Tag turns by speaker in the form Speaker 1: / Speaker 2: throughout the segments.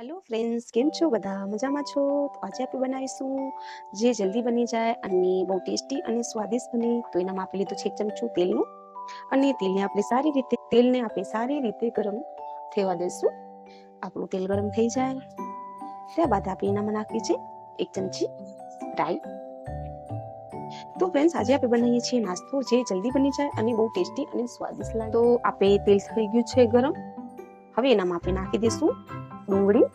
Speaker 1: Hello friends કેમ છો? બધા મજામાં છો? તો આજે આપણે બનાવીશું જે જલ્દી બની જાય અને બહુ ટેસ્ટી અને સ્વાદિષ્ટ બને, તો એનામાં આપણે લીધું છે એક ચમચું તેલનું. અને તેલને આપણે સારી રીતે, તેલને આપણે સારી રીતે ગરમ થવા દઈશું. આપણું તેલ ગરમ થઈ જાય. ત્યારબાદ આપણે એનામાં નાખીએ છીએ એક ચમચી રાઈ. તો ફ્રેન્ડ્સ આજે આપણે બનાવીએ છીએ નાસ્તો જે જલ્દી બની જાય અને બહુ ટેસ્ટી અને સ્વાદિષ્ટ લાગે. તો આપણે તેલ થઈ ગયું છે ગરમ. હવે એનામાં આપણે નાખી દઈશું ડુંગળી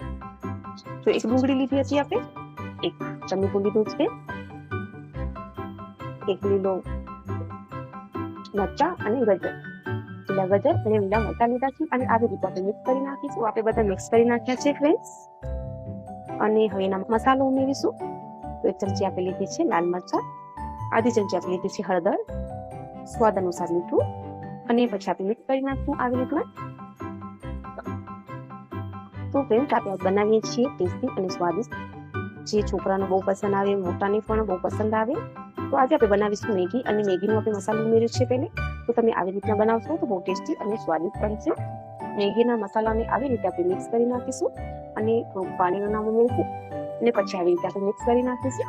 Speaker 1: તો એક ડુંગળી લીધી હતી આપણે એક ટમેટું લીધું છે એક લીલો મરચા અને ગજર લીલા ગજર અને લીલા મરચા લીધા છે અને આવી રીતે આપણે મિક્સ કરી નાખીશું આપણે બધા મિક્સ કરી નાખ્યા છે ફ્રેન્ડ્સ અને હવે એના મસાલો ઉમેરીશું તો એક ચમચી આપણે લીધી છે લાલ મરચા આધી ચમચી આપણે લીધી છે હળદર સ્વાદ અનુસાર મીઠું અને પછી આપણે મિક્સ કરી નાખશું આવી રીતના તો ફ્રેન્ડ્સ આપણે બનાવીએ છીએ? ટેસ્ટી અને સ્વાદિષ્ટ. જે છોકરાને બહુ પસંદ આવે, મોટાને પણ બહુ પસંદ આવે, તો આજે આપણે બનાવીશું મેગી. અને મેગીનો આપણે મસાલો ઉમેર્યો છે પહેલે. તો તમે આવી રીતના બનાવશો તો બહુ ટેસ્ટી અને સ્વાદિષ્ટ બનશે. મેગીના મસાલાને આવી રીતે આપણે મિક્સ કરી નાખીશું અને પાણીનું નામ ઉમેરીશું. અને પછી આવી રીતે આપણે મિક્સ કરી નાખીશું.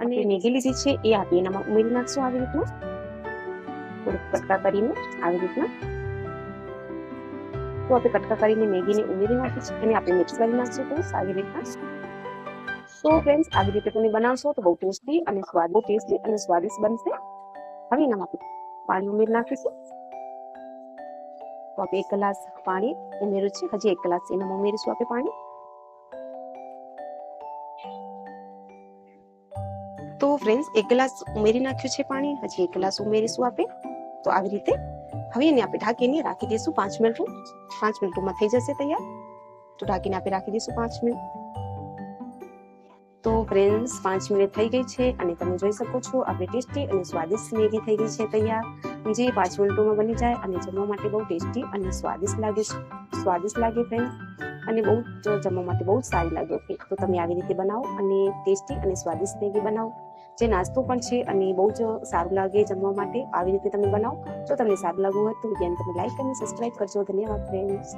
Speaker 1: અને મેગી લીધી છે એ આપણે એનામાં ઉમેરી નાખશું આવી રીતના. થોડુંક કટકા કરીને આવી રીતના. તો આપણે કટકા કરીને મેગીને ઉમેરી નાખીશું અને આપણે મિક્સ કરી નાખશું ફ્રેન્ડ્સ આવી રીતના સો ફ્રેન્ડ્સ આવી રીતે તમે બનાવશો તો બહુ ટેસ્ટી અને સ્વાદ બહુ ટેસ્ટી અને સ્વાદિષ્ટ બનશે હવે એનામાં આપણે પાણી ઉમેરી નાખીશું તો આપણે એક ગ્લાસ પાણી ઉમેર્યું છે હજી એક ગ્લાસ એનામાં ઉમેરીશું આપણે પાણી તો ફ્રેન્ડ્સ એક ગ્લાસ ઉમેરી નાખ્યું છે પાણી હજી એક ગ્લાસ ઉમેરીશું આપણે તો આવી રીતે હવે એને આપણે ઢાંકીને રાખી દઈશું પાંચ મિનિટ પાંચ મિનિટમાં થઈ જશે તૈયાર. તો ઢાંકીને આપણે રાખી દઈશું પાંચ મિનિટ. તો ફ્રેન્ડ્સ પાંચ મિનિટ થઈ ગઈ છે અને તમે જોઈ શકો છો આપણે ટેસ્ટી અને સ્વાદિષ્ટ મેગી થઈ ગઈ છે તૈયાર. જે પાંચ મિનિટોમાં બની જાય અને જમવા માટે બહુ ટેસ્ટી અને સ્વાદિષ્ટ લાગે છે. સ્વાદિષ્ટ લાગે ફ્રેન્ડ અને બહુ જમવા માટે બહુ સારી લાગે તો તમે આવી રીતે બનાવો અને ટેસ્ટી અને સ્વાદિષ્ટ મેગી બનાવો. જે નાસ્તો પણ છે અને બહુ જ સારું લાગે જમવા માટે, આવી રીતે તમે બનાવો. જો તમને સારું લાગવું હોય તો તમે લાઈક અને સબસ્ક્રાઈબ કરજો. ધન્યવાદ ફ્રેન્ડ્સ